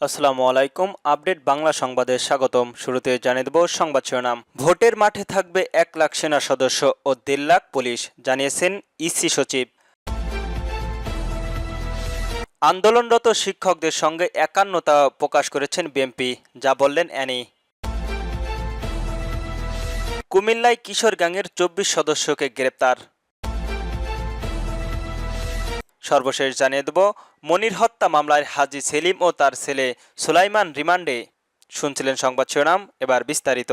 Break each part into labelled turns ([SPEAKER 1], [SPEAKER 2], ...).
[SPEAKER 1] আসসালামু আলাইকুম, আপডেট বাংলা সংবাদে স্বাগতম। শুরুতে জানিয়ে দেব সংবাদ শিরোনাম। ভোটের মাঠে থাকবে এক লাখ সেনা সদস্য ও দেড় লাখ পুলিশ, জানিয়েছেন ইসি সচিব। আন্দোলনরত শিক্ষকদের সঙ্গে একান্নতা প্রকাশ করেছেন বিএমপি যা বললেন অ্যানি। কুমিল্লায় কিশোর গ্যাংয়ের চব্বিশ সদস্যকে গ্রেপ্তার। সর্বশেষ জানিয়ে দেব মনির হত্যা মামলায় হাজি সেলিম ও তার ছেলে সুলাইমান রিমান্ডে। শুনছিলেন সংবাদ শিরোনাম, এবার বিস্তারিত।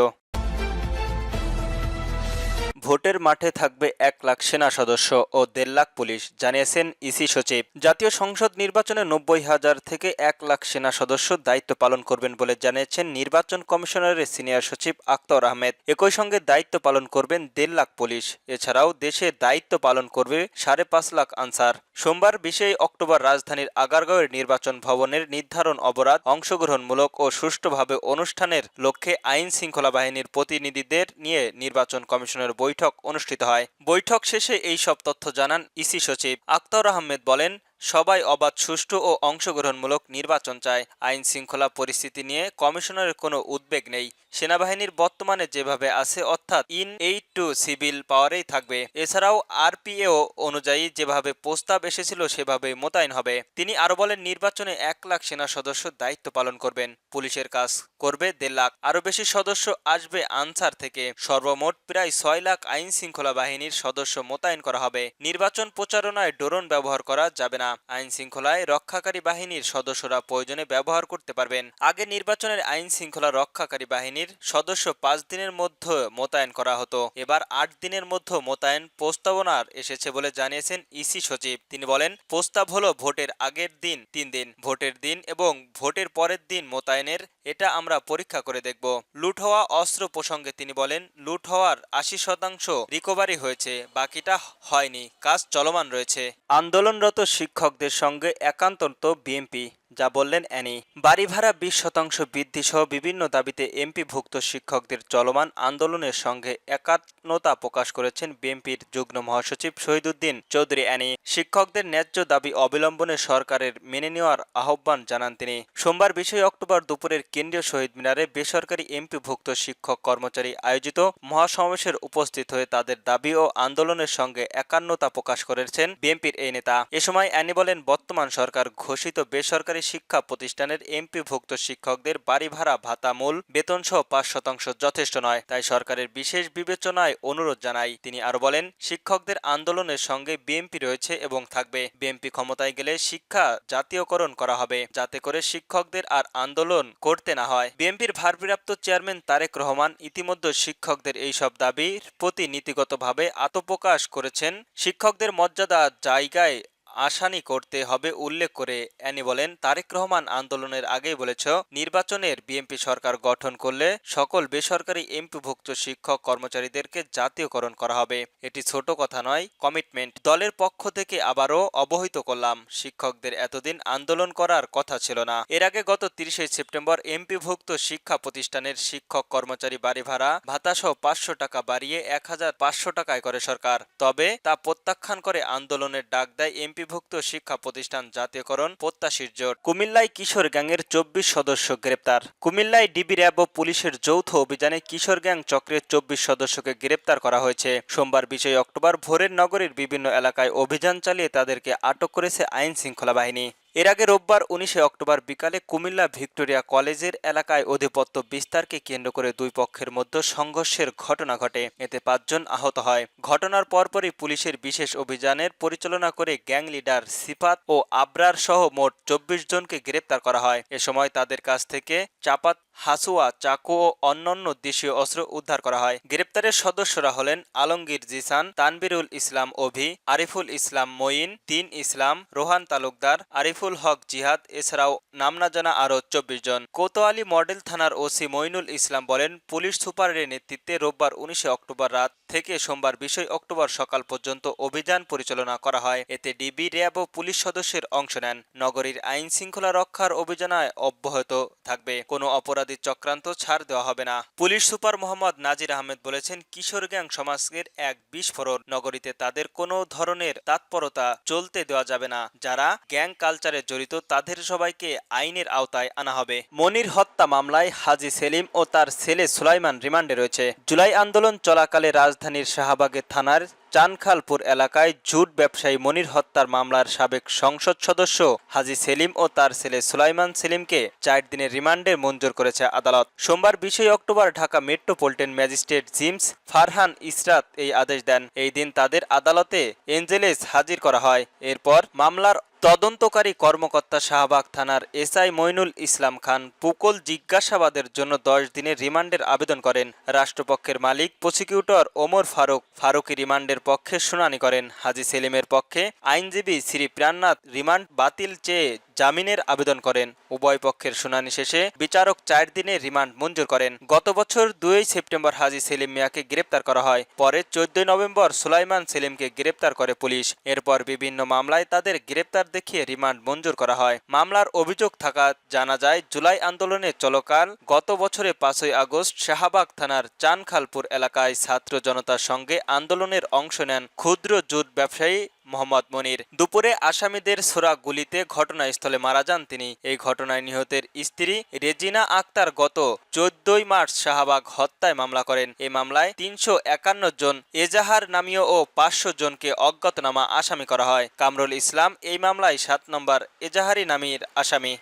[SPEAKER 1] ভোটের মাঠে থাকবে এক লাখ সেনা সদস্য ও দেড় লাখ পুলিশ, জানিয়েছেন ইসি সচিব। জাতীয় সংসদ নির্বাচনে নব্বই হাজার থেকে এক লাখ সেনা সদস্য দায়িত্ব পালন করবেন বলে জানিয়েছেন নির্বাচন কমিশনারের সিনিয়র সচিব আক্তর আহমেদ। একই সঙ্গে দায়িত্ব পালন করবেন দেড় লাখ পুলিশ, এছাড়াও দেশে দায়িত্ব পালন করবে সাড়ে পাঁচ লাখ আনসার। সোমবার বিশেই অক্টোবর রাজধানীর আগারগাঁওয়ের নির্বাচন ভবনের নির্ধারণ অবরাধ অংশগ্রহণমূলক ও সুষ্ঠুভাবে অনুষ্ঠানের লক্ষ্যে আইন শৃঙ্খলা বাহিনীর প্রতিনিধিদের নিয়ে নির্বাচন কমিশনের বৈঠক অনুষ্ঠিত হয়। বৈঠক শেষে এই সব তথ্য জানান ইসি সচিব আক্তার আহমেদ বলেন সবাই অবাধ, সুষ্ঠু ও অংশগ্রহণমূলক নির্বাচন চায়। আইন শৃঙ্খলা পরিস্থিতি নিয়ে কমিশনারের কোনো উদ্বেগ নেই। সেনাবাহিনীর বর্তমানে যেভাবে আছে, অর্থাৎ ইন এইট টু সিভিল পাওয়ারেই থাকবে। এছাড়াও আরপিএও অনুযায়ী যেভাবে প্রস্তাব এসেছিল, সেভাবে মোতায়েন হবে। তিনি আরও বলেন, নির্বাচনে এক লাখ সেনা সদস্য দায়িত্ব পালন করবেন। পুলিশের কাজ করবে দেড় লাখ। আরও বেশি সদস্য আসবে আনসার থেকে। সর্বমোট প্রায় ছয় লাখ আইন শৃঙ্খলা বাহিনীর সদস্য মোতায়েন করা হবে। নির্বাচন প্রচারণায় ড্রোন ব্যবহার করা যাবে না। আইন শৃঙ্খলায় রক্ষাকারী বাহিনীর সদস্যরা প্রয়োজনে ব্যবহার করতে পারবেন। আগে নির্বাচনের আইন শৃঙ্খলা রক্ষাকারী বাহিনীর সদস্য পাঁচ দিনের মধ্যে মোতায়েন করা হতো। এবার আট দিনের মধ্যে মোতায়েন প্রস্তাবনার এসেছে বলে জানিয়েছেন ইসি সচিব। তিনি বলেন, প্রস্তাব হলো ভোটের আগের দিন তিন দিন, ভোটের দিন এবং ভোটের পরের দিন মোতায়েনের, এটা আমরা পরীক্ষা করে দেখব। লুট হওয়া অস্ত্র প্রসঙ্গে তিনি বলেন, লুট হওয়ার আশি শতাংশ রিকভারি হয়েছে, বাকিটা হয়নি, কাজ চলমান রয়েছে। আন্দোলনরত শিক্ষকদের সঙ্গে একান্তন্ত বিএমপি। যা বললেন অ্যানি। বাড়ি ভাড়া বিশ শতাংশ বৃদ্ধি সহ বিভিন্ন দাবিতে এমপিভুক্ত শিক্ষকদের চলমান আন্দোলনের সঙ্গে একাত্মতা প্রকাশ করেছেন বিএনপির যুগ্ম মহাসচিব শহীদুদ্দিন চৌধুরী অ্যানি। শিক্ষকদের ন্যায্য দাবি অবিলম্বনে সরকারের মেনে নেওয়ার আহ্বান জানান তিনি। সোমবার বিশই অক্টোবর দুপুরের কেন্দ্রীয় শহীদ মিনারে বেসরকারি এমপিভুক্ত শিক্ষক কর্মচারী আয়োজিত মহাসমাবেশের উপস্থিত হয়ে তাদের দাবি ও আন্দোলনের সঙ্গে একান্নতা প্রকাশ করেছেন বিএনপির এই নেতা। এ সময় অ্যানি বলেন, বর্তমান সরকার ঘোষিত বেসরকারি শিক্ষা প্রতিষ্ঠানের এমপিভুক্ত শিক্ষকদের বাড়ি ভাড়া, ভাতা, মূল বেতন সহ পাঁচ শতাংশ যথেষ্ট নয়। তাই সরকারের বিশেষ বিবেচনায় অনুরোধ জানাই। তিনি আরও বলেন, শিক্ষকদের আন্দোলনের সঙ্গে বিএনপি রয়েছে এবং থাকবে। বিএনপি ক্ষমতায় গেলে শিক্ষা জাতীয়করণ করা হবে, যাতে করে শিক্ষকদের আর আন্দোলন করতে না হয়। বিএনপির ভারপ্রাপ্ত চেয়ারম্যান তারেক রহমান ইতিমধ্যে শিক্ষকদের এই সব দাবির প্রতি নীতিগতভাবে আত্মপ্রকাশ করেছেন। শিক্ষকদের মর্যাদা জায়গায় আসানি করতে হবে উল্লেখ করে অ্যানি বলেন, তারেক রহমান আন্দোলনের আগেই বলেছ, নির্বাচনের বিএনপি সরকার গঠন করলে সকল বেসরকারি এমপিভুক্ত শিক্ষক কর্মচারীদেরকে জাতীয়করণ করা হবে। এটি ছোট কথা নয়, কমিটমেন্ট দলের পক্ষ থেকে আবারও অবহিত করলাম। শিক্ষকদের এতদিন আন্দোলন করার কথা ছিল না। এর আগে গত তিরিশে সেপ্টেম্বর এমপিভুক্ত শিক্ষা প্রতিষ্ঠানের শিক্ষক কর্মচারী বাড়ি ভাড়া, ভাতাসহ পাঁচশো টাকা বাড়িয়ে এক হাজার পাঁচশো টাকায় করে সরকার। তবে তা প্রত্যাখ্যান করে আন্দোলনের ডাক দেয় এমপিভুক্ত শিক্ষা প্রতিষ্ঠান জাতীয়করণ প্রত্যাশীর জোট। কুমিল্লায় কিশোর গ্যাংয়ের চব্বিশ সদস্য গ্রেপ্তার। কুমিল্লায় ডিবি র্যাব ও পুলিশের যৌথ অভিযানে কিশোর গ্যাং চক্রের চব্বিশ সদস্যকে গ্রেপ্তার করা হয়েছে। সোমবার বিশে অক্টোবর ভোরের নগরীর বিভিন্ন এলাকায় অভিযান চালিয়ে তাদেরকে আটক করেছে আইন শৃঙ্খলা বাহিনী। এর আগে রোববার উনিশে অক্টোবর বিকালে কুমিল্লা ভিক্টোরিয়া কলেজের এলাকায় অধিপত্য বিস্তারকে কেন্দ্র করে দুই পক্ষের মধ্যে সংঘর্ষের ঘটনা ঘটে। এতে পাঁচজন আহত হয়। ঘটনার পরপরই পুলিশের বিশেষ অভিযানের পরিচালনা করে গ্যাং লিডার সিফাত ও আবরার সহ মোট চব্বিশ জনকে গ্রেপ্তার করা হয়। এ সময় তাদের কাছ থেকে চাপাত, হাসুয়া, চাকু ও অন্যান্য দেশীয় অস্ত্র উদ্ধার করা হয়। গ্রেপ্তারের সদস্যরা হলেন আলমগীর জিসান, তানবিরুল ইসলাম অভি, আরিফুল ইসলাম মঈন, তিন ইসলাম, রোহান তালুকদার, আরিফুল হক জিহাদ, এছাড়াও নাম না জানা আরও চব্বিশ জন। কোতোয়ালি মডেল থানার ওসি মইনুল ইসলাম বলেন, পুলিশ সুপারের নেতৃত্বে রোববার উনিশে অক্টোবর রাত থেকে সোমবার বিশই অক্টোবর সকাল পর্যন্ত অভিযান পরিচালনা করা হয়। এতে ডিবি, র্যাব ও পুলিশ সদস্যের অংশ নেন। নগরীর আইন শৃঙ্খলা রক্ষার অভিযানায় অব্যাহত থাকবে। কোনো অপরাধী চক্রান্ত ছাড় দেওয়া হবে না। পুলিশ সুপার মোহাম্মদ নাজির আহমেদ বলেছেন, কিশোর গ্যাং সমাজের এক বিস্ফোরণ। নগরীতে তাদের কোনো ধরনের তৎপরতা চলতে দেওয়া যাবে না। যারা গ্যাং কালচারে জড়িত, তাদের সবাইকে আইনের আওতায় আনা হবে। মনির হত্যা মামলায় হাজি সেলিম ও তার ছেলে সুলাইমান রিমান্ডে রয়েছে। জুলাই আন্দোলন চলাকালে রাজধানীর শাহবাগে থানার চানখালপুর এলাকায় জুট ব্যবসায়ী মনির হত্যার মামলার সাবেক সংসদ সদস্য হাজি সেলিম ও তার ছেলে সুলাইমান সেলিমকে চার দিনের রিমান্ডে মঞ্জুর করেছে আদালত। সোমবার বিশই October Dhaka metropolitan magistrate Jims Farhan Israt এই আদেশ দেন। এই দিন তাদের আদালতে এঞ্জেলেস হাজির করা হয়। এরপর মামলার তদন্তকারী কর্মকর্তা শাহবাগ থানার এসআই মইনুল ইসলাম খান পুকল জিজ্ঞাসাবাদের জন্য দশ দিনের রিমান্ডের আবেদন করেন। রাষ্ট্রপক্ষের মালিক প্রসিকিউটর ওমর ফারুক ফারুকি রিমান্ডের পক্ষে শুনানি করেন। হাজি সেলিমের পক্ষে আইনজীবী শ্রী প্রাণনাথ রিমান্ড বাতিল চেয়ে জামিনের আবেদন করেন। উভয় পক্ষের শুনানি শেষে বিচারক চার দিনের রিমান্ড মঞ্জুর করেন। গত বছর দুই সেপ্টেম্বর হাজি সেলিম মিয়াকে গ্রেপ্তার করা হয়। পরে চোদ্দই নভেম্বর সুলাইমান সেলিমকে গ্রেপ্তার করে পুলিশ। এরপর বিভিন্ন মামলায় তাদের গ্রেপ্তার দেখিয়ে রিমান্ড মঞ্জুর করা হয়। মামলার অভিযোগ থাকা জানা যায়, জুলাই আন্দোলনে চলকাল গত বছরে পাঁচই আগস্ট শাহবাগ থানার চানখালপুর এলাকায় ছাত্র জনতার সঙ্গে আন্দোলনের অংশ নেন ক্ষুদ্র জুট ব্যবসায়ী মোহাম্মদ মনির। দুপুরে আসামিদের সোরা গুলিতে ঘটনাস্থলে মারা যান তিনি। এই ঘটনায় নিহতের স্ত্রী রেজিনা আক্তার গত চোদ্দই মার্চ শাহবাগ হত্যায় মামলা করেন। এই মামলায় তিনশো একান্ন জন এজাহার নামীয় ও পাঁচশো জনকে অজ্ঞাতনামা আসামি করা হয়। কামরুল ইসলাম এই মামলায় সাত নম্বর এজাহারি নামীর আসামি।